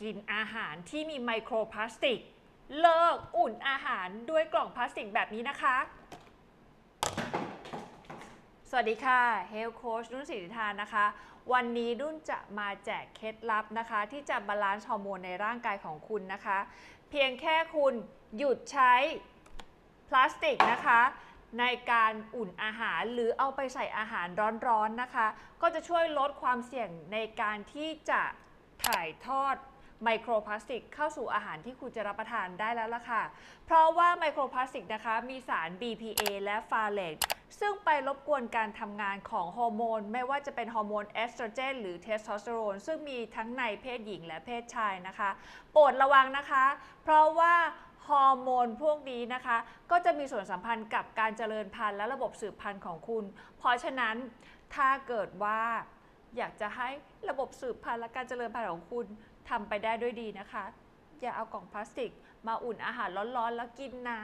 กินอาหารที่มีไมโครพลาสติก เลิกอุ่นอาหารด้วยกล่องพลาสติกแบบนี้นะคะ สวัสดีค่ะ Health Coach นุ่นศิริธานนะคะ วันนี้นุ่นจะมาแจกเคล็ดลับนะคะ ที่จะบาลานซ์ฮอร์โมนในร่างกายของคุณนะคะ เพียงแค่คุณหยุดใช้พลาสติกนะคะในการอุ่นอาหารหรือเอาไปใส่อาหารร้อนๆนะคะ ก็จะช่วยลดความเสี่ยงในการที่จะถ่ายทอด ไมโครพลาสติกเข้าสู่อาหารที่คุณจะรับประทานได้แล้วล่ะค่ะ เพราะว่าไมโครพลาสติกนะคะ มีสาร BPA และฟาเลตซึ่งไปรบกวนการทำงานของฮอร์โมน ไม่ว่าจะเป็นฮอร์โมนเอสโตรเจนหรือเทสโทสเตอโรนซึ่งมีทั้งในเพศหญิงและเพศชายนะคะ โปรดระวังนะคะ เพราะว่าฮอร์โมนพวกนี้นะคะ ก็จะมีส่วนสัมพันธ์กับการเจริญพันธุ์และระบบสืบพันธุ์ของคุณ เพราะฉะนั้นถ้าเกิดว่า อยากจะให้ระบบสืบพันธุ์และการเจริญพันธุ์ของคุณทำไปได้ด้วยดีนะคะ อย่าเอากล่องพลาสติก มาอุ่นอาหารร้อนๆ แล้วกินนะ